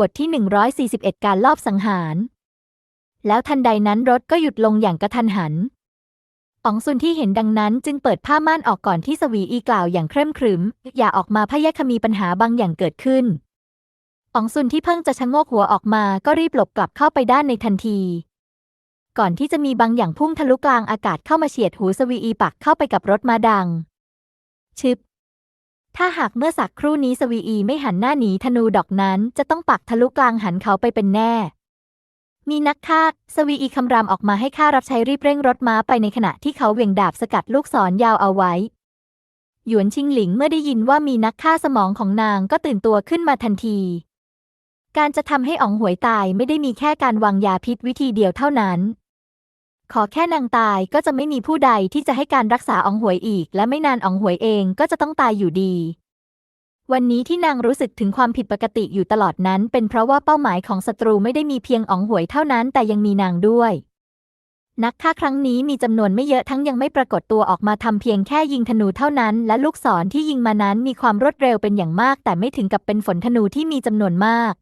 บทที่ 141 การลอบสังหาร แล้วทันใดนั้นรถก็หยุดลงอย่างกระทันหันอ๋องซุนที่เห็นดังนั้นจึงเปิดผ้าม่านออกก่อนที่สวีอีกล่าวอย่างเคร่มครึม อย่าออกมาพะยะคมีปัญหาบางอย่างเกิดขึ้นอ๋องซุนที่เพิ่งจะชะโงกหัวออกมาก็รีบหลบกลับเข้าไปด้านในทันที ก่อนที่จะมีบางอย่างพุ่งทะลุกลางอากาศเข้ามาเฉียดหูสวีอีปักเข้าไปกับรถมาดัง ชึบ ถ้าหากเมื่อสักครู่นี้สวีอีไม่หันหน้าหนีธนูดอกนั้น จะต้องปักทะลุกลางหันเขาไปเป็นแน่ มีนักฆ่าสวีอีคำรามออกมาให้ข้ารับใช้รีบเร่งรถม้าไปในขณะที่เขาเหวี่ยงดาบสกัดลูกศรยาวเอาไว้ หยวนชิงหลิงเมื่อได้ยินว่ามีนักฆ่าสมองของนางก็ตื่นตัวขึ้นมาทันที การจะทำให้อ๋องหวยตายไม่ได้มีแค่การวางยาพิษวิธีเดียวเท่านั้น ขอแค่นางตายก็จะไม่มีผู้ใดที่จะให้การรักษาอองหวยอีก และไม่นานอองหวยเองก็จะต้องตายอยู่ดี วันนี้ที่นางรู้สึกถึงความผิดปกติอยู่ตลอดนั้น เป็นเพราะว่าเป้าหมายของศัตรูไม่ได้มีเพียงอองหวยเท่านั้น แต่ยังมีนางด้วย นักฆ่าครั้งนี้มีจำนวนไม่เยอะทั้งยังไม่ปรากฏตัวออกมาทำเพียงแค่ยิงธนูเท่านั้น และลูกศรที่ยิงมานั้นมีความรวดเร็วเป็นอย่างมาก แต่ไม่ถึงกับเป็นฝนธนูที่มีจำนวนมาก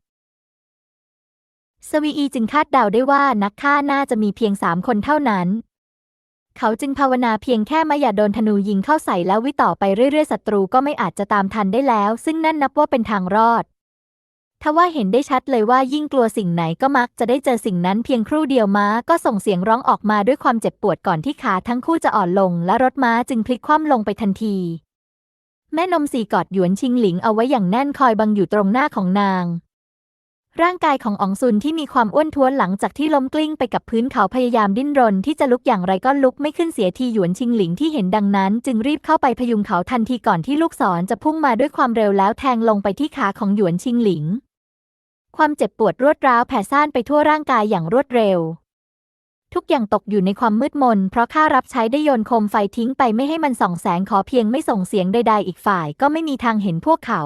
สวีอีจึงคาดเดาได้ว่านักฆ่าน่าจะมีเพียงสามคนเท่านั้น เขาจึงภาวนาเพียงแค่ไม่อย่าโดนธนูยิงเข้าใส่แล้ววิต่อไปเรื่อยๆศัตรูก็ไม่อาจจะตามทันได้แล้ว ซึ่งนั่นนับว่าเป็นทางรอดทว่าเห็นได้ชัดเลยว่ายิ่งกลัวสิ่งไหนก็มักจะได้เจอสิ่งนั้นเพียงครู่เดียวม้าก็ส่งเสียงร้องออกมาด้วยความเจ็บปวดก่อนที่ขาทั้งคู่จะอ่อนลง และรถม้าจึงพลิกคว่ำลงไปทันที แม่นมสีกอดหยวนชิงหลิงเอาไว้อย่างแน่นคอยบังอยู่ตรงหน้าของนาง ร่างกายของอองซุนที่มีความอ้วนท้วนหลังจากที่ล้มกลิ้งไปกับพื้นเขาพยายามดิ้นรน ที่จะลุกอย่างไรก็ลุกไม่ขึ้นเสียทีหยวนชิงหลิงที่เห็นดังนั้น จึงรีบเข้าไปพยุงเขาทันทีก่อนที่ลูกศรจะพุ่งมาด้วยความเร็วแล้วแทงลงไปที่ขาของหยวนชิงหลิง ความเจ็บปวดรวดร้าวแผ่ซ่านไปทั่วร่างกายอย่างรวดเร็ว ทุกอย่างตกอยู่ในความมืดมน เพราะข้ารับใช้ได้โยนโคมไฟทิ้งไปไม่ให้มันส่องแสงขอเพียงไม่ส่งเสียงใดๆ อีกฝ่ายก็ไม่มีทางเห็นพวกเขา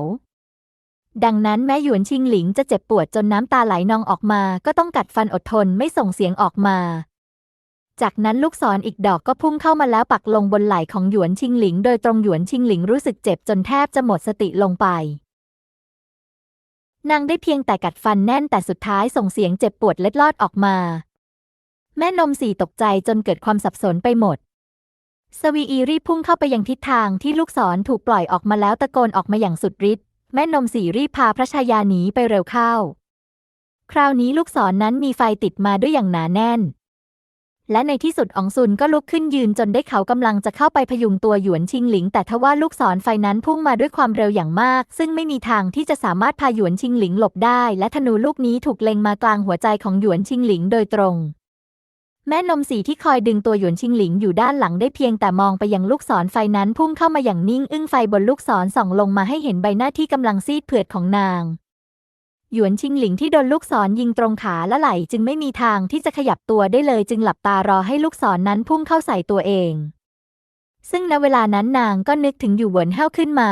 ดังนั้นแม้หยวนชิงหลิงจะเจ็บปวดจนน้ำตาไหลนองออกมา ก็ต้องกัดฟันอดทนไม่ส่งเสียงออกมา จากนั้นลูกศรออีกดอกก็พุ่งเข้ามาแล้วปักลงบนไหล่ของหยวนชิงหลิง โดยตรงหยวนชิงหลิงรู้สึกเจ็บจนแทบจะหมดสติลงไป นางได้เพียงแต่กัดฟันแน่นแต่สุดท้ายส่งเสียงเจ็บปวดเล็ดลอดออกมา แม่นมสี่ตกใจจนเกิดความสับสนไปหมดสวีอีรีพุ่งเข้าไปยังทิศทางที่ลูกศรถูกปล่อยออกมาแล้วตะโกนออกมาอย่างสุดฤทธิ์ แม่นมสีรีบพาพระชายาหนีไปเร็วเข้า คราวนี้ลูกศรนนั้นมีไฟติดมาด้วยอย่างหนาแน่น และในที่สุดอองซุนก็ลุกขึ้นยืนจนได้เขากำลังจะเข้าไปพยุงตัวหยวนชิงหลิง แต่ทว่าลูกศรไฟนั้นพุ่งมาด้วยความเร็วอย่างมาก ซึ่งไม่มีทางที่จะสามารถพาหยวนชิงหลิงหลบได้ และธนูลูกนี้ถูกเล็งมากลางหัวใจของหยวนชิงหลิงโดยตรง แม่นมสีที่คอยดึงตัวหยวนชิงหลิงอยู่ด้านหลังได้เพียงแต่มองไปยังลูกศรไฟนั้นพุ่งเข้ามาอย่างนิ่งอึ้งไฟบนลูกศรส่องลงมาให้เห็นใบหน้าที่กำลังซีดเผือดของนาง หยวนชิงหลิงที่โดนลูกศรยิงตรงขาและไหล่จึงไม่มีทางที่จะขยับตัวได้เลยจึงหลับตารอให้ลูกศรนนั้นพุ่งเข้าใส่ตัวเอง ซึ่งณเวลานั้นนางก็นึกถึงอยู่หวนเห้าขึ้นมา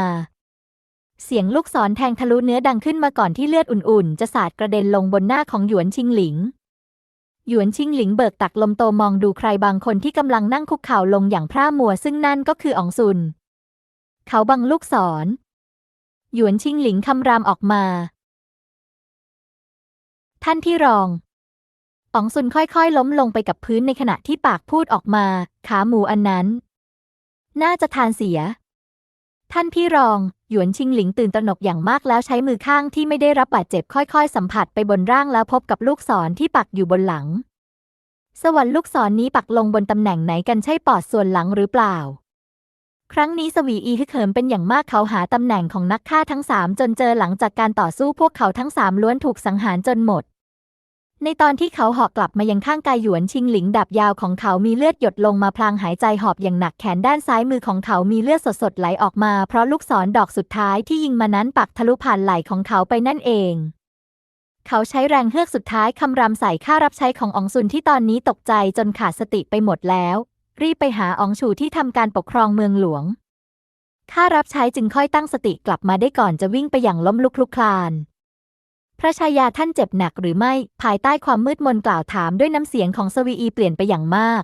เสียงลูกศรแทงทะลุเนื้อดังขึ้นมาก่อนที่เลือดอุ่นๆ จะสาดกระเด็นลงบนหน้าของหยวนชิงหลิง หยวนชิงหลิงเบิกตักลมโตมองดูใครบางคนที่กำลังนั่งคุกเข่าลงอย่างพร่ามัวซึ่งนั่นก็คืออองซุน เขาบังลูกศร หยวนชิงหลิงคำรามออกมา ท่านที่รองอองซุนค่อยๆ ล้มลงไปกับพื้นในขณะที่ปากพูดออกมา ขาหมูอันนั้น น่าจะทานเสีย ท่านพี่รอง หยวนชิงหลิงตื่นตระหนกอย่างมากแล้วใช้มือข้างที่ไม่ได้รับบาดเจ็บค่อยๆ สัมผัสไปบนร่างแล้วพบกับลูกศรที่ปักอยู่บนหลัง สวรรค์ลูกศรนนี้ปักลงบนตำแหน่งไหนกันใช่ปอดส่วนหลังหรือเปล่า ครั้งนี้สวีอีฮึกเหิมเป็นอย่างมากเขาหาตำแหน่งของนักฆ่าทั้งสามจนเจอหลังจากการต่อสู้พวกเขาทั้งสามล้วนถูกสังหารจนหมด ในตอนที่เขาหาะกลับมายังข้างกายหยวนชิงหลิงดาบยาวของเขามีเลือดหยดลงมาพลางหายใจหอบอย่างหนักแขนด้านซ้ายมือของเขามีเลือดสดๆไหลออกมา เพราะลูกศรดอกสุดท้ายที่ยิงมานั้นปักทะลุผ่านไหล่ของเขาไปนั่นเอง เขาใช้แรงเฮือกสุดท้ายคำรามใส่ข้ารับใช้ของอองซุนที่ตอนนี้ตกใจจนขาดสติไปหมดแล้ว รีบไปหาอองชูที่ทำการปกครองเมืองหลวงข้ารับใช้จึงค่อยตั้งสติกลับมาได้ก่อนจะวิ่งไปอย่างล้มลุกคลุกคลาน พระชายาท่านเจ็บหนักหรือไม่ ภายใต้ความมืดมนกล่าวถามด้วยน้ำเสียงของสวีอีเปลี่ยนไปอย่างมาก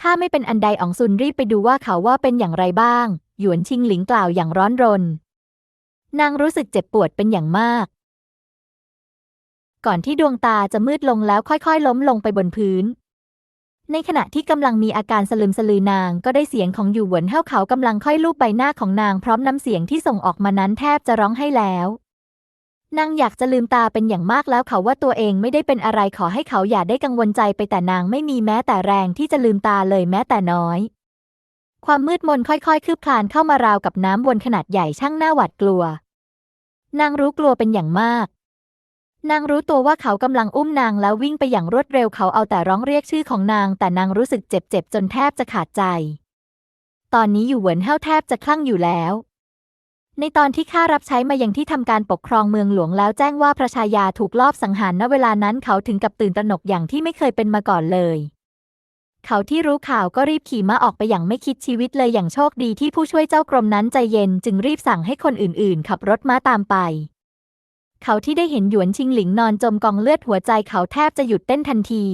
ข้าไม่เป็นอันใดอองซุนรีบไปดูว่าเขาว่าเป็นอย่างไรบ้าง หยวนชิงหลิงกล่าวอย่างร้อนรน นางรู้สึกเจ็บปวดเป็นอย่างมาก ก่อนที่ดวงตาจะมืดลงแล้วค่อยๆ ล้มลงไปบนพื้น ในขณะที่กำลังมีอาการสลึมสลือนางก็ได้เสียงของอยู่เหวินเฮาเขากำลังค่อยลูบใบหน้าของนางพร้อมน้ำเสียงที่ส่งออกมานั้นแทบจะร้องให้แล้ว นางอยากจะลืมตาเป็นอย่างมากแล้วเขาว่าตัวเองไม่ได้เป็นอะไรขอให้เขาอย่าได้กังวลใจไปแต่นางไม่มีแม้แต่แรงที่จะลืมตาเลยแม้แต่น้อย ความมืดมนค่อยๆ คืบคลานเข้ามาราวกับน้ำวนขนาดใหญ่ช่างหน้าหวาดกลัว นางรู้กลัวเป็นอย่างมาก นางรู้ตัวว่าเขากำลังอุ้มนางแล้ววิ่งไปอย่างรวดเร็วเขาเอาแต่ร้องเรียกชื่อของนาง แต่นางรู้สึกเจ็บๆจนแทบจะขาดใจ ตอนนี้อยู่เหวินเฮาแทบจะคลั่งอยู่แล้ว ในตอนที่ข้ารับใช้มาอยังที่ทำการปกครองเมืองหลวงแล้วแจ้งว่าพระชายาถูกลอบสังหารณเวลานั้นเขาถึงกับตื่นตระหนกอย่างที่ไม่เคยเป็นมาก่อนเลย เขาที่รู้ข่าวก็รีบขี่ม้าออกไปอย่างไม่คิดชีวิตเลยอย่างโชคดีที่ผู้ช่วยเจ้ากรมนั้นใจเย็นจึงรีบสั่งให้คนอื่นๆ ขับรถม้าตามไป เขาที่ได้เห็นหยวนชิงหลิงนอนจมกองเลือดหัวใจเขาแทบจะหยุดเต้นทันที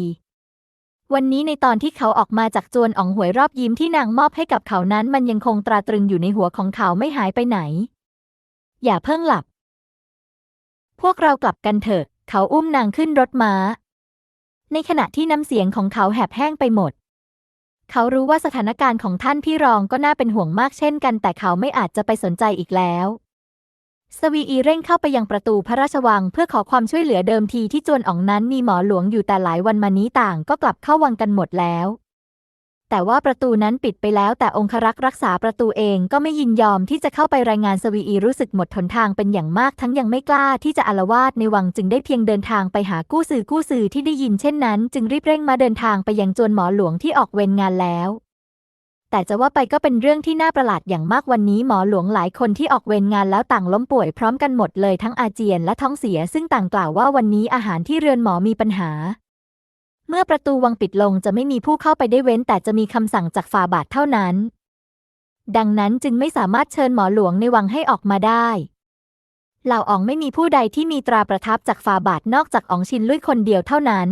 วันนี้ในตอนที่เขาออกมาจากจวนอ่องหวยรอบยิ้มที่นางมอบให้กับเขานั้น มันยังคงตราตรึงอยู่ในหัวของเขาไม่หายไปไหน อย่าเพิ่งหลับ พวกเรากลับกันเถอะ เขาอุ้มนางขึ้นรถม้า ในขณะที่น้ำเสียงของเขาแหบแห้งไปหมด เขารู้ว่าสถานการณ์ของท่านพี่รองก็น่าเป็นห่วงมากเช่นกัน แต่เขาไม่อาจจะไปสนใจอีกแล้วสวีอีเร่งเข้าไปยังประตูพระราชวังเพื่อขอความช่วยเหลือเดิมทีที่จวนอ่องนั้นมีหมอหลวงอยู่แต่หลายวันมานี้ต่างก็กลับเข้าวังกันหมดแล้ว แต่ว่าประตูนั้นปิดไปแล้วแต่องครักษ์รักษาประตูเองก็ไม่ยินยอมที่จะเข้าไปรายงานสวีอีรู้สึกหมดทนทางเป็นอย่างมากทั้งยังไม่กล้าที่จะอาลวาดในวังจึงได้เพียงเดินทางไปหากู้สื่อกู้สื่อที่ได้ยินเช่นนั้น จึงรีบเร่งมาเดินทางไปยังจวนหมอหลวงที่ออกเวรงานแล้วแต่จะว่าไปก็เป็นเรื่องที่น่าประหลาดอย่างมากวันนี้หมอหลวงหลายคนที่ออกเวรงานแล้วต่างล้มป่วยพร้อมกันหมดเลยทั้งอาเจียนและท้องเสียซึ่งต่างกล่าวว่าวันนี้อาหารที่เรือนหมอมีปัญหา เมื่อประตูวังปิดลงจะไม่มีผู้เข้าไปได้เว้น แต่จะมีคำสั่งจากฝ่าบาทเท่านั้น ดังนั้นจึงไม่สามารถเชิญหมอหลวงในวังให้ออกมาได้เหล่าอ๋องไม่มีผู้ใดที่มีตราประทับจากฝ่าบาทนอกจากอ๋องชินลุยคนเดียวเท่านั้น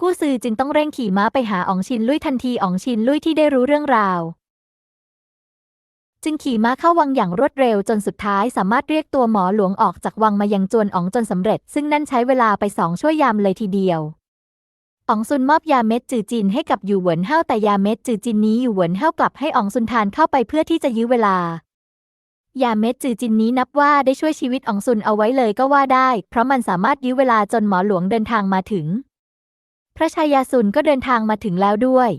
กู้ซือจึงต้องเร่งขี่ม้าไปหาอ๋องชินลุยทันทีอ๋องชินลุยที่ได้รู้เรื่องราว จึงขี่ม้าเข้าวังอย่างรวดเร็วจนสุดท้ายสามารถเรียกตัวหมอหลวงออกจากวังมายังจวนอ๋องจนสำเร็จ ซึ่งนั่นใช้เวลาไปสองชั่วยามเลยทีเดียว อองซุนมอบยาเม็ดจือจินให้กับอยู่เหวินเฮาแต่ยาเม็ดจือจินนี้อยู่เหวินเฮากลับให้อองซุนทานเข้าไปเพื่อที่จะยื้อเวลา ยาเม็ดจือจินนี้นับว่าได้ช่วยชีวิตอองซุนเอาไว้เลยก็ว่าได้ เพราะมันสามารถยื้อเวลาจนหมอหลวงเดินทางมาถึง พระชายาซุนก็เดินทางมาถึงแล้วด้วย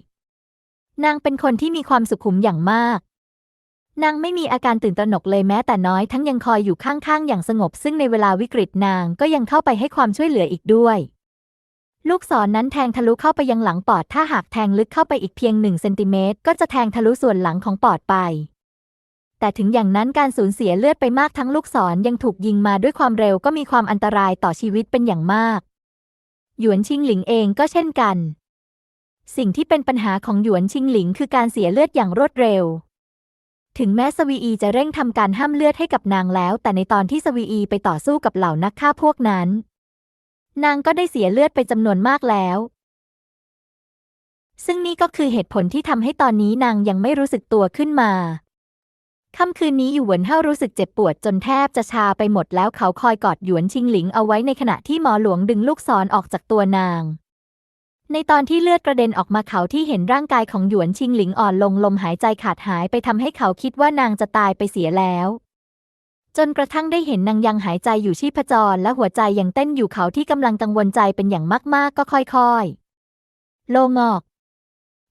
นางเป็นคนที่มีความสุขุมอย่างมาก นางไม่มีอาการตื่นตระหนกเลยแม้แต่น้อยทั้งยังคอยอยู่ข้างๆอย่างสงบ ซึ่งในเวลาวิกฤตนางก็ยังเข้าไปให้ความช่วยเหลืออีกด้วย ลูกศรนนั้นแทงทะลุเข้าไปยังหลังปอด ถ้าหากแทงลึกเข้าไปอีกเพียงหนึ่งเซนติเมตรก็จะแทงทะลุส่วนหลังของปอดไป แต่ถึงอย่างนั้นการสูญเสียเลือดไปมากทั้งลูกศรยังถูกยิงมาด้วยความเร็วก็มีความอันตรายต่อชีวิตเป็นอย่างมาก หยวนชิงหลิงเองก็เช่นกัน สิ่งที่เป็นปัญหาของหยวนชิงหลิงคือการเสียเลือดอย่างรวดเร็ว ถึงแม้สวีอีจะเร่งทำการห้ามเลือดให้กับนางแล้ว แต่ในตอนที่สวีอีไปต่อสู้กับเหล่านักฆ่าพวกนั้น นางก็ได้เสียเลือดไปจำนวนมากแล้ว ซึ่งนี่ก็คือเหตุผลที่ทำให้ตอนนี้นางยังไม่รู้สึกตัวขึ้นมาค่ำคืนนี้อยู่หวนเฮารู้สึกเจ็บปวดจนแทบจะชาไปหมดแล้วเขาคอยกอดหยวนชิงหลิงเอาไว้ในขณะที่หมอหลวงดึงลูกศรอออกจากตัวนาง ในตอนที่เลือดกระเด็นออกมาเขาที่เห็นร่างกายของหยวนชิงหลิงอ่อนลงลมหายใจขาดหายไปทำให้เขาคิดว่านางจะตายไปเสียแล้ว จนกระทั่งได้เห็นนางยังหายใจอยู่ชีพจรและหัวใจยังเต้นอยู่เขาที่กำลังกังวลใจเป็นอย่างมากๆ ก็ค่อยๆ โลงอก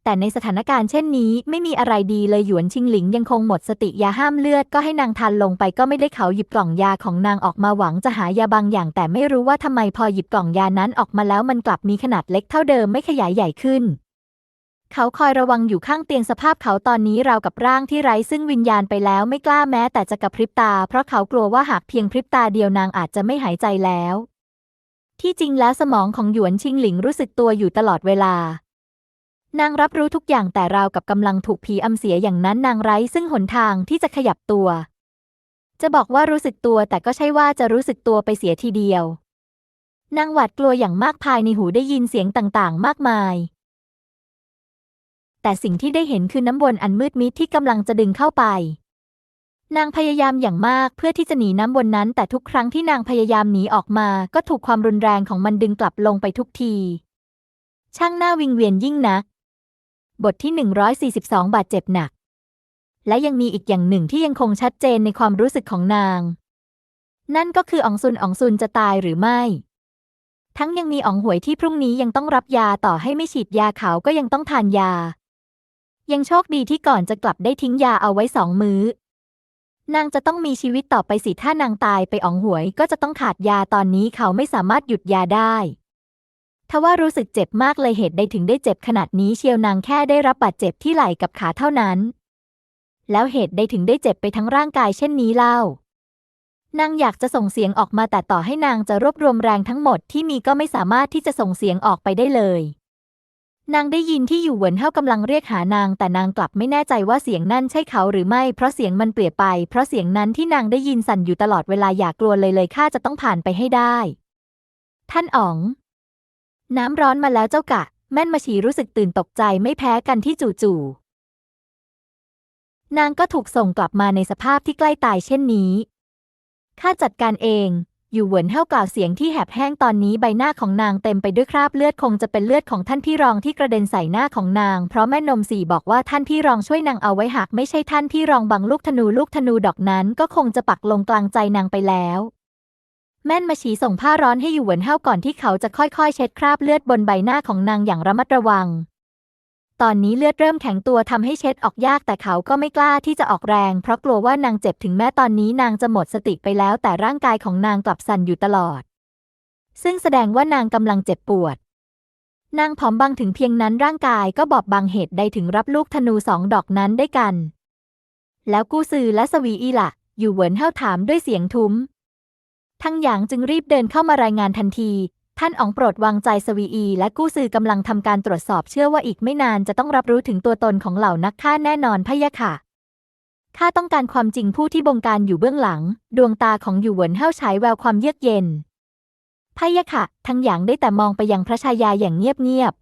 แต่ในสถานการณ์เช่นนี้ไม่มีอะไรดีเลยหยวนชิงหลิงยังคงหมดสติยาห้ามเลือดก็ให้นางทานลงไปก็ไม่ได้เขาหยิบกล่องยาของนางออกมาหวังจะหายาบางอย่าง แต่ไม่รู้ว่าทำไมพอหยิบกล่องยานั้นออกมาแล้วมันกลับมีขนาดเล็กเท่าเดิมไม่ขยายใหญ่ขึ้น เขาคอยระวังอยู่ข้างเตียงสภาพเขาตอนนี้ราวกับร่างที่ไร้ซึ่งวิญญาณไปแล้วไม่กล้าแม้แต่จะกระพริบตา เพราะเขากลัวว่าหากเพียงพริบตาเดียวนางอาจจะไม่หายใจแล้ว ที่จริงแล้วสมองของหยวนชิงหลิงรู้สึกตัวอยู่ตลอดเวลานางรับรู้ทุกอย่างแต่ราวกับกำลังถูกผีอำเสียอย่างนั้นนางไร้ซึ่งหนทางที่จะขยับตัว จะบอกว่ารู้สึกตัวแต่ก็ใช่ว่าจะรู้สึกตัวไปเสียทีเดียวนางหวาดกลัวอย่างมากภายในหูได้ยินเสียงต่างๆ มากมาย แต่สิ่งที่ได้เห็นคือน้ำวนอันมืดมิดที่กำลังจะดึงเข้าไป นางพยายามอย่างมากเพื่อที่จะหนีน้ำวนนั้น แต่ทุกครั้งที่นางพยายามหนีออกมา ก็ถูกความรุนแรงของมันดึงกลับลงไปทุกที ช่างหน้าวิงเวียนยิ่งนัก บทที่ 142 บาดเจ็บหนัก และยังมีอีกอย่างหนึ่งที่ยังคงชัดเจนในความรู้สึกของนาง นั่นก็คืออองซุนอองซุนจะตายหรือไม่ทั้งยังมีอองหวยที่พรุ่งนี้ยังต้องรับยาต่อให้ไม่ฉีดยาเขาก็ยังต้องทานยา ยังโชคดีที่ก่อนจะกลับได้ทิ้งยาเอาไว้สองมื้อ นางจะต้องมีชีวิตต่อไปสิถ้านางตายไปอองหวยก็จะต้องขาดยาตอนนี้เขาไม่สามารถหยุดยาได้ทว่ารู้สึกเจ็บมากเลยเหตุใดถึงได้เจ็บขนาดนี้เชียวนางแค่ได้รับบาดเจ็บที่ไหล่กับขาเท่านั้น แล้วเหตุใดถึงได้เจ็บไปทั้งร่างกายเช่นนี้เล่านางอยากจะส่งเสียงออกมาแต่ต่อให้นางจะรวบรวมแรงทั้งหมดที่มีก็ไม่สามารถที่จะส่งเสียงออกไปได้เลย นางได้ยินที่อยู่เหวินเท่ากำลังเรียกหานาง แต่นางกลับไม่แน่ใจว่าเสียงนั่นใช่เขาหรือไม่ เพราะเสียงมันเปลี่ยนไป เพราะเสียงนั้นที่นางได้ยินสั่นอยู่ตลอดเวลาอย่ากลัวเลยเลยข้าจะต้องผ่านไปให้ได้ ท่านอ๋อง น้ำร้อนมาแล้วเจ้ากะ แม่นมาฉีรู้สึกตื่นตกใจไม่แพ้กันที่จู่ๆนางก็ถูกส่งกลับมาในสภาพที่ใกล้ตายเช่นนี้ข้าจัดการเอง อยู่เหวินเท่ากล่าวเสียงที่แหบแห้งตอนนี้ใบหน้าของนางเต็มไปด้วยคราบเลือดคงจะเป็นเลือดของท่านพี่รองที่กระเด็นใส่หน้าของนาง เพราะแม่นมสี่บอกว่าท่านพี่รองช่วยนางเอาไว้หากไม่ใช่ท่านพี่รองบังลูกธนูลูกธนูดอกนั้น ก็คงจะปักลงกลางใจนางไปแล้วแม่นมาฉีส่งผ้าร้อนให้อยู่เหวินเท่าก่อนที่เขาจะค่อยๆ เช็ดคราบเลือดบนใบหน้าของนางอย่างระมัดระวัง ตอนนี้เลือดเริ่มแข็งตัวทำให้เช็ดออกยากแต่เขาก็ไม่กล้าที่จะออกแรง เพราะกลัวว่านางเจ็บถึงแม้ตอนนี้นางจะหมดสติไปแล้ว แต่ร่างกายของนางกลับสั่นอยู่ตลอด ซึ่งแสดงว่านางกำลังเจ็บปวด นางผอมบางถึงเพียงนั้นร่างกายก็บอบบางเหตุใดถึงรับลูกธนูสองดอกนั้นได้กัน แล้วกู้ซือและสวีอีล่ะ อยู่เหวินเท่าถามด้วยเสียงทุ้มทั้งหยางจึงรีบเดินเข้ามารายงานทันที ท่านอ๋องโปรดวางใจสวีอี และกู้ซือกำลังทำการตรวจสอบเชื่อว่าอีกไม่นานจะต้องรับรู้ถึงตัวตนของเหล่านักฆ่าแน่นอนพะยะค่ะข้าต้องการความจริงผู้ที่บงการอยู่เบื้องหลัง ดวงตาของอยู่หวนเฮ่าฉายแววความเยือกเย็นพะยะค่ะ ทั้งหยางได้แต่มองไปยังพระชายาอย่างเงียบ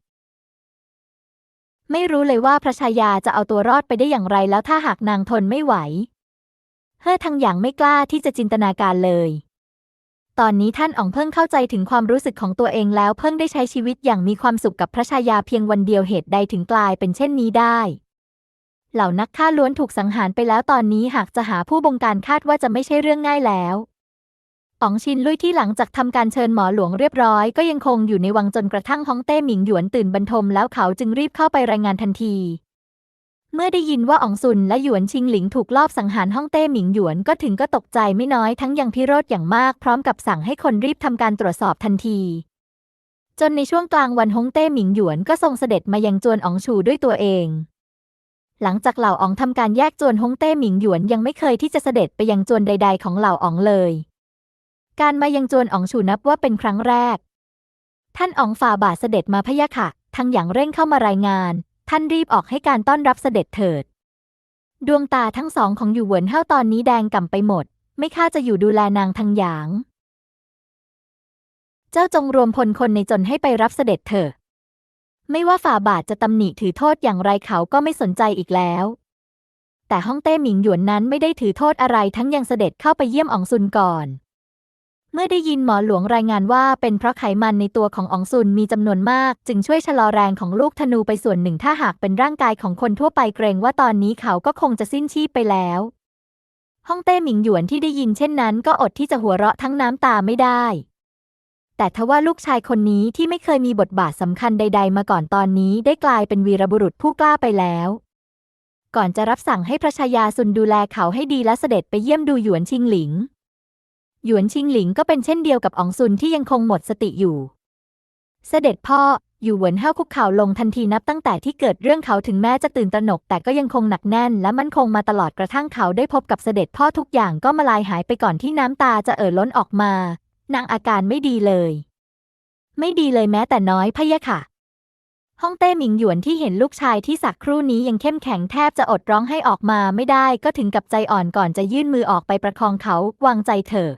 ๆไม่รู้เลยว่าพระชายาจะเอาตัวรอดไปได้อย่างไรแล้วถ้าหากนางทนไม่ไหวเฮ่อทั้งหยางไม่กล้าที่จะจินตนาการเลย ตอนนี้ท่านอ๋องเพิ่งเข้าใจถึงความรู้สึกของตัวเองแล้วเพิ่งได้ใช้ชีวิตอย่างมีความสุขกับพระชายาเพียงวันเดียวเหตุใดถึงกลายเป็นเช่นนี้ได้ เหล่านักฆ่าล้วนถูกสังหารไปแล้วตอนนี้หากจะหาผู้บงการคาดว่าจะไม่ใช่เรื่องง่ายแล้วอ๋องชินลุยที่หลังจากทำการเชิญหมอหลวงเรียบร้อยก็ยังคงอยู่ในวังจนกระทั่งฮ่องเต้หมิงหยวนตื่นบรรทมแล้วเขาจึงรีบเข้าไปรายงานทันที เมื่อได้ยินว่าอองซุนและหยวนชิงหลิงถูกลอบสังหารฮ่องเต้หมิงหยวนก็ถึงก็ตกใจไม่น้อยทั้งยังพิโรธอย่างมากพร้อมกับสั่งให้คนรีบทำการตรวจสอบทันที จนในช่วงกลางวันฮ่องเต้หมิงหยวนก็ทรงเสด็จมายังจวนอองชูด้วยตัวเอง หลังจากเหล่าอองทำการแยกจวนฮ่องเต้หมิงหยวนยังไม่เคยที่จะเสด็จไปยังจวนใด ๆ ของเหล่าอองเลย การมายังจวนอองฉูนับว่าเป็นครั้งแรก ท่านอองฝ่าบาทเสด็จมาพะยะค่ะทั้งอย่างเร่งเข้ามารายงาน ท่านรีบออกให้การต้อนรับเสด็จเถิด ดวงตาทั้งสองของอยู่เหวินเท่าตอนนี้แดงก่ำไปหมด ไม่ค่าจะอยู่ดูแลนางทั้งหยาง เจ้าจงรวมพลคนในจนให้ไปรับเสด็จเถอะไม่ว่าฝ่าบาทจะตำหนิถือโทษอย่างไรเขาก็ไม่สนใจอีกแล้ว แต่ฮ่องเต้หมิงหยวนนั้นไม่ได้ถือโทษอะไรทั้งยังเสด็จเข้าไปเยี่ยมอองซุนก่อน เมื่อได้ยินหมอหลวงรายงานว่าเป็นเพราะไขมันในตัวของอองซุนมีจำนวนมาก จึงช่วยชะลอแรงของลูกธนูไปส่วนหนึ่งถ้าหากเป็นร่างกายของคนทั่วไปเกรงว่าตอนนี้เขาก็คงจะสิ้นชีพไปแล้วฮ่องเต้หมิงหยวนที่ได้ยินเช่นนั้น ก็อดที่จะหัวเราะทั้งน้ำตาไม่ได้ แต่ทว่าลูกชายคนนี้ที่ไม่เคยมีบทบาทสำคัญใด ๆ มาก่อนตอนนี้ได้กลายเป็นวีรบุรุษผู้กล้าไปแล้วก่อนจะรับสั่งให้พระชายาซุนดูแลเขาให้ดีและเสด็จไปเยี่ยมดูหยวนชิงหลิง หยวนชิงหลิงก็เป็นเช่นเดียวกับอองซุนที่ยังคงหมดสติอยู่ เสด็จพ่ออยู่หวนเฮาคุกเข่าลงทันทีนับตั้งแต่ที่เกิดเรื่องเขาถึงแม้จะตื่นตระหนก แต่ก็ยังคงหนักแน่น และมั่นคงมาตลอดกระทั่งเขาได้พบกับเสด็จพ่อทุกอย่างก็มาลายหายไปก่อนที่น้ำตาจะเอ่อล้นออกมานางอาการไม่ดีเลย ไม่ดีเลยแม้แต่น้อยพะยะค่ะฮ่องเต้หมิงหยวนที่เห็นลูกชายที่สักครู่นี้ยังเข้มแข็งแทบจะอดร้องให้ออกมาไม่ได้ก็ถึงกับใจอ่อนก่อนจะยื่นมือออกไปประคองเขาวางใจเถอะ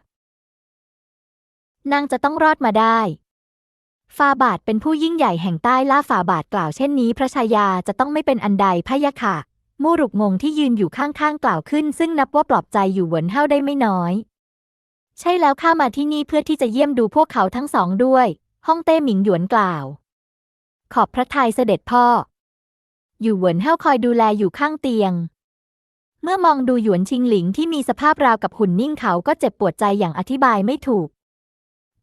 นางจะต้องรอดมาได้ ฟาบาทเป็นผู้ยิ่งใหญ่แห่งใต้ล่าฟาบาทกล่าวเช่นนี้ พระชายาจะต้องไม่เป็นอันใดพะยะค่ะ มู่รุกงงที่ยืนอยู่ข้างๆกล่าวขึ้น ซึ่งนับว่าปลอบใจอยู่เหวินเฮาได้ไม่น้อย ใช่แล้วข้ามาที่นี่เพื่อที่จะเยี่ยมดูพวกเขาทั้งสองด้วย ฮ่องเต้หมิงหยวนกล่าว ขอบพระทัยเสด็จพ่อ อยู่เหวินเฮาคอยดูแลอยู่ข้างเตียงเมื่อมองดูหยวนชิงหลิงที่มีสภาพราวกับหุ่นนิ่งเขาก็เจ็บปวดใจอย่างอธิบายไม่ถูก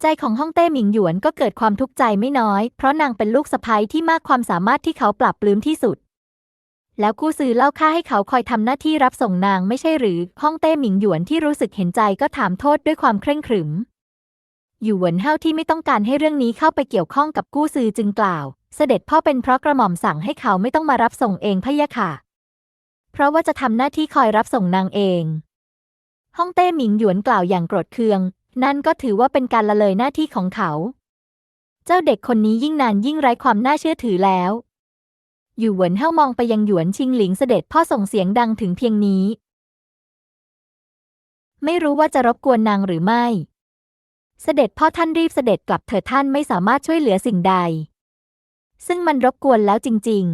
ใจของฮ่องเต้หมิงหยวนก็เกิดความทุกข์ใจไม่น้อย เพราะนางเป็นลูกสะใภ้ที่มากความสามารถที่เขาปรับปลื้มที่สุด แล้วกู้ซือเล่าค่าให้เขาคอยทำหน้าที่รับส่งนางไม่ใช่หรือฮ่องเต้หมิงหยวนที่รู้สึกเห็นใจก็ถามโทษด้วยความเคร่งขรึมอยู่เหวินเฮาที่ไม่ต้องการให้เรื่องนี้เข้าไปเกี่ยวข้องกับกู้ซือจึงกล่าว เสด็จพ่อเป็นเพราะกระหม่อมสั่งให้เขาไม่ต้องมารับส่งเองพะยะค่ะ เพราะว่าจะทำหน้าที่คอยรับส่งนางเองฮ่องเต้หมิงหยวนกล่าวอย่างโกรธเคือง นั่นก็ถือว่าเป็นการละเลยหน้าที่ของเขา เจ้าเด็กคนนี้ยิ่งนานยิ่งไร้ความน่าเชื่อถือแล้วอยู่หวนเฮามองไปยังหยวนชิงหลิงเสด็จพ่อส่งเสียงดังถึงเพียงนี้ ไม่รู้ว่าจะรบกวนนางหรือไม่ เสด็จพ่อท่านรีบเสด็จกลับเถิดท่านไม่สามารถช่วยเหลือสิ่งใด ซึ่งมันรบกวนแล้วจริง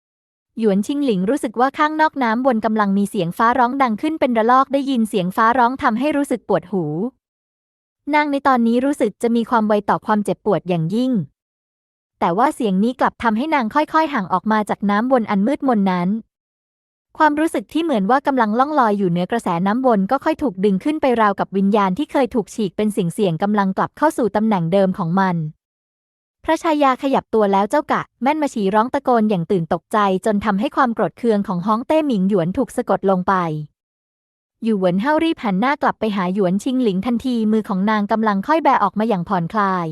ๆ หยวนชิงหลิงรู้สึกว่าข้างนอกน้ำบนกำลังมีเสียงฟ้าร้องดังขึ้นเป็นระลอกได้ยินเสียงฟ้าร้องทำให้รู้สึกปวดหู นางในตอนนี้รู้สึกจะมีความไวต่อความเจ็บปวดอย่างยิ่ง แต่ว่าเสียงนี้กลับทำให้นางค่อยๆ ห่างออกมาจากน้ำวนอันมืดมนนั้น ความรู้สึกที่เหมือนว่ากำลังล่องลอยอยู่เหนือกระแสน้ำวนก็ค่อยถูกดึงขึ้นไปราวกับวิญญาณที่เคยถูกฉีกเป็นสิ่งเสี่ยงกำลังกลับเข้าสู่ตำแหน่งเดิมของมัน พระชายาขยับตัวแล้วเจ้ากะ แม่นมาฉีร้องตะโกนอย่างตื่นตกใจ จนทำให้ความโกรธเคืองของฮ้องเต้หมิงหยวนถูกสะกดลงไป อยู่เหวินเฮารีบหันหน้ากลับไปหาหยวนชิงหลิงทันทีมือของนางกำลังค่อยแบออกมาอย่างผ่อนคลาย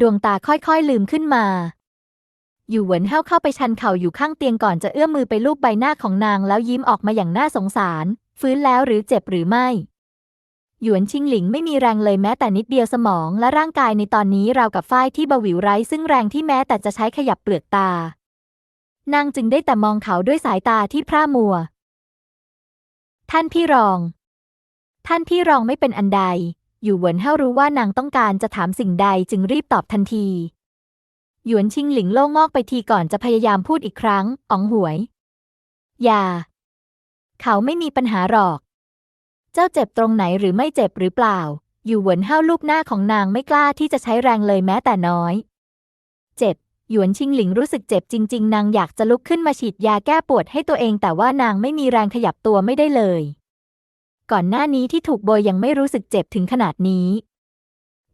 ดวงตาค่อยๆลืมขึ้นมา อยู่เหวินเฮาเข้าไปชันเข่าอยู่ข้างเตียงก่อนจะเอื้อมมือไปลูบใบหน้าของนางแล้วยิ้มออกมาอย่างน่าสงสาร ฟื้นแล้วหรือเจ็บหรือไม่หยวนชิงหลิงไม่มีแรงเลยแม้แต่นิดเดียวสมองและร่างกายในตอนนี้ราวกับฝ้ายที่บวิวไร้ซึ่งแรงที่แม้แต่จะใช้ขยับเปลือกตา นางจึงได้แต่มองเขาด้วยสายตาที่พร่ามัว ท่านพี่รอง ท่านพี่รองไม่เป็นอันใด อยู่เหวินเฮารู้ว่านางต้องการจะถามสิ่งใดจึงรีบตอบทันที หยวนชิงหลิงโล่งงอกไปทีก่อนจะพยายามพูดอีกครั้งอ๋องหวย อย่า เขาไม่มีปัญหาหรอก เจ้าเจ็บตรงไหนหรือไม่เจ็บหรือเปล่า อยู่เหวินเฮาลูบหน้าของนางไม่กล้าที่จะใช้แรงเลยแม้แต่น้อย เจ็บ หยวนชิงหลิงรู้สึกเจ็บจริง ๆ นางอยากจะลุกขึ้นมาฉีดยาแก้ปวดให้ตัวเอง แต่ว่านางไม่มีแรงขยับตัวไม่ได้เลย ก่อนหน้านี้ที่ถูกโบยยังไม่รู้สึกเจ็บถึงขนาดนี้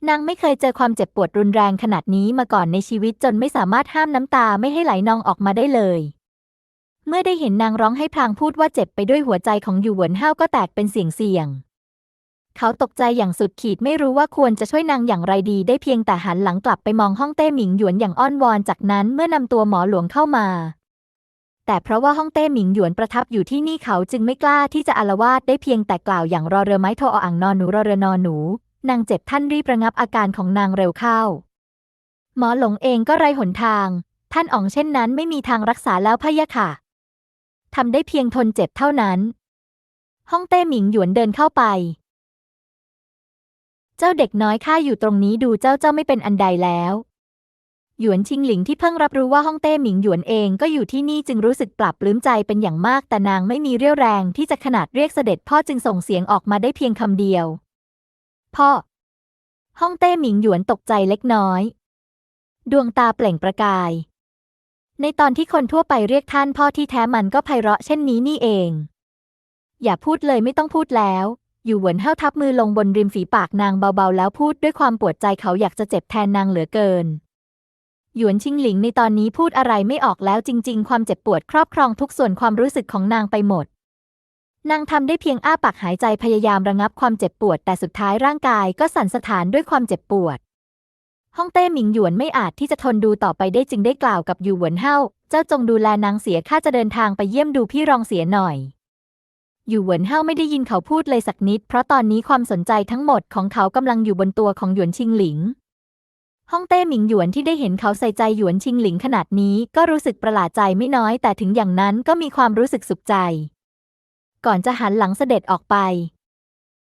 นางไม่เคยเจอความเจ็บปวดรุนแรงขนาดนี้มาก่อนในชีวิตจนไม่สามารถห้ามน้ำตาไม่ให้ไหลนองออกมาได้เลย เมื่อได้เห็นนางร้องให้พลางพูดว่าเจ็บไปด้วยหัวใจของอยู่เหวนเฮาก็แตกเป็นเสียงเสียง เขาตกใจอย่างสุดขีดไม่รู้ว่าควรจะช่วยนางอย่างไรดีได้เพียงแต่หันหลังกลับไปมองห้องเต้หมิงหยวนอย่างอ้อนวอนจากนั้นเมื่อนำตัวหมอหลวงเข้ามา แต่เพราะว่าห้องเต้หมิงหยวนประทับอยู่ที่นี่เขาจึงไม่กล้าที่จะอารวาสได้เพียงแต่กล่าวอย่างรอเรือไม้โทออ่างนอนหนูรอเรือนอนหนู นางเจ็บท่านรีบระงับอาการของนางเร็วเข้า หมอหลงเองก็ไร้หนทาง ท่านอ๋องเช่นนั้นไม่มีทางรักษาแล้วพะยะค่ะทำได้เพียงทนเจ็บเท่านั้น ห้องเต้หมิงหยวนเดินเข้าไป เจ้าเด็กน้อยข้าอยู่ตรงนี้ดูเจ้าเจ้าไม่เป็นอันใดแล้ว หยวนชิงหลิงที่เพิ่งรับรู้ว่าห้องเต้หมิงหยวนเองก็อยู่ที่นี่จึงรู้สึกปรับปลื้มใจเป็นอย่างมาก แต่นางไม่มีเรี่ยวแรงที่จะขนาดเรียกเสด็จพ่อจึงส่งเสียงออกมาได้เพียงคำเดียว พ่อห้องเต้หมิงหยวนตกใจเล็กน้อย ดวงตาเปล่งประกาย ในตอนที่คนทั่วไปเรียกท่านพ่อที่แท้มันก็ไพเราะเช่นนี้นี่เอง อย่าพูดเลยไม่ต้องพูดแล้ว อยู่เหวินเห้าทับมือลงบนริมฝีปากนางเบาๆ แล้วพูดด้วยความปวดใจเขาอยากจะเจ็บแทนนางเหลือเกิน หยวนชิงหลิงในตอนนี้พูดอะไรไม่ออกแล้วจริง ๆ ความเจ็บปวดครอบครองทุกส่วนความรู้สึกของนางไปหมด นางทำได้เพียงอ้าปากหายใจพยายามระงับความเจ็บปวด แต่สุดท้ายร่างกายก็สั่นสะท้านด้วยความเจ็บปวด ฮ่องเต้หมิงหยวนไม่อาจที่จะทนดูต่อไปได้จึงได้กล่าวกับอยู่หวนเฮาเจ้าจงดูแลนางเสียข้าจะเดินทางไปเยี่ยมดูพี่รองเสียหน่อย อยู่เหวินเฮาไม่ได้ยินเขาพูดเลยสักนิด เพราะตอนนี้ความสนใจทั้งหมดของเขากำลังอยู่บนตัวของหยวนชิงหลิง ฮ่องเต้หมิงหยวนที่ได้เห็นเขาใส่ใจหยวนชิงหลิงขนาดนี้ก็รู้สึกประหลาดใจไม่น้อย แต่ถึงอย่างนั้นก็มีความรู้สึกสุขใจ ก่อนจะหันหลังเสด็จออกไป